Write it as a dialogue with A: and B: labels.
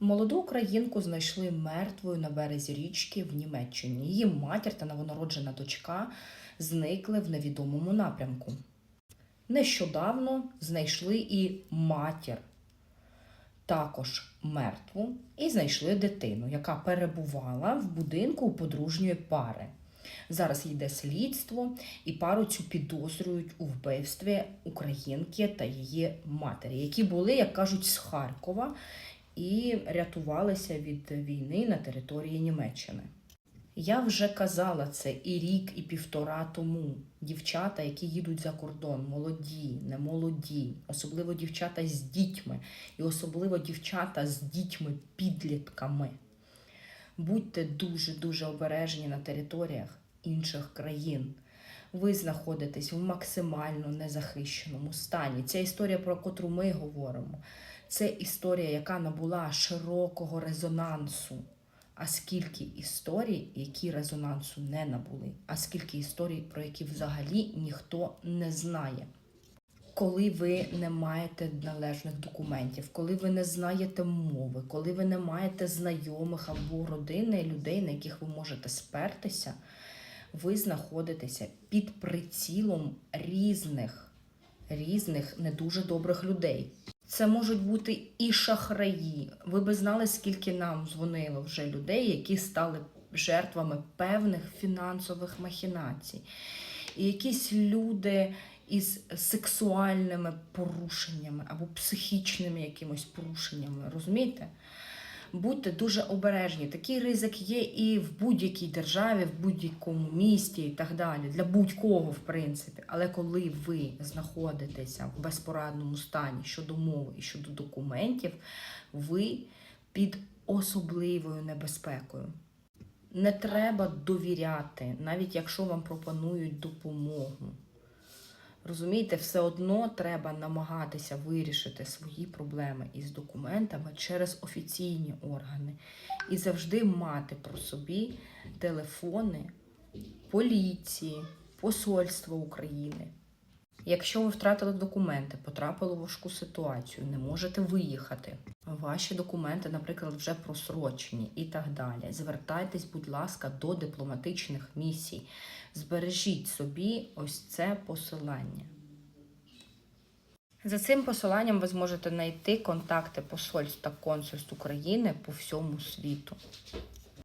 A: Молоду українку знайшли мертвою на березі річки в Німеччині. Її матір та новонароджена дочка зникли в невідомому напрямку. Нещодавно знайшли і матір, також мертву, і знайшли дитину, яка перебувала в будинку у подружньої пари. Зараз йде слідство, і пару цю підозрюють у вбивстві українки та її матері, які були, як кажуть, з Харкова і рятувалися від війни на території Німеччини. Я вже казала це і рік, і півтора тому. Дівчата, які їдуть за кордон, молоді, не молоді, особливо дівчата з дітьми, і особливо дівчата з дітьми-підлітками. Будьте дуже-дуже обережні на територіях інших країн. Ви знаходитесь в максимально незахищеному стані. Ця історія, про котру ми говоримо, це історія, яка набула широкого резонансу. А скільки історій, які резонансу не набули, а скільки історій, про які взагалі ніхто не знає. Коли ви не маєте належних документів, коли ви не знаєте мови, коли ви не маєте знайомих або родини людей, на яких ви можете спертися, ви знаходитеся під прицілом різних, різних не дуже добрих людей. Це можуть бути і шахраї. Ви би знали, скільки нам дзвонило вже людей, які стали жертвами певних фінансових махінацій. І якісь люди із сексуальними порушеннями або психічними якимось порушеннями, розумієте? Будьте дуже обережні. Такий ризик є і в будь-якій державі, в будь-якому місті і так далі, для будь-кого, в принципі. Але коли ви знаходитеся в безпорадному стані щодо мови і щодо документів, ви під особливою небезпекою. Не треба довіряти, навіть якщо вам пропонують допомогу. Розумієте, все одно треба намагатися вирішити свої проблеми із документами через офіційні органи і завжди мати про собі телефони поліції, посольства України. Якщо ви втратили документи, потрапили в важку ситуацію, не можете виїхати, ваші документи, наприклад, вже просрочені і так далі. Звертайтесь, будь ласка, до дипломатичних місій. Збережіть собі ось це посилання. За цим посиланням ви зможете знайти контакти посольств та консульств України по всьому світу.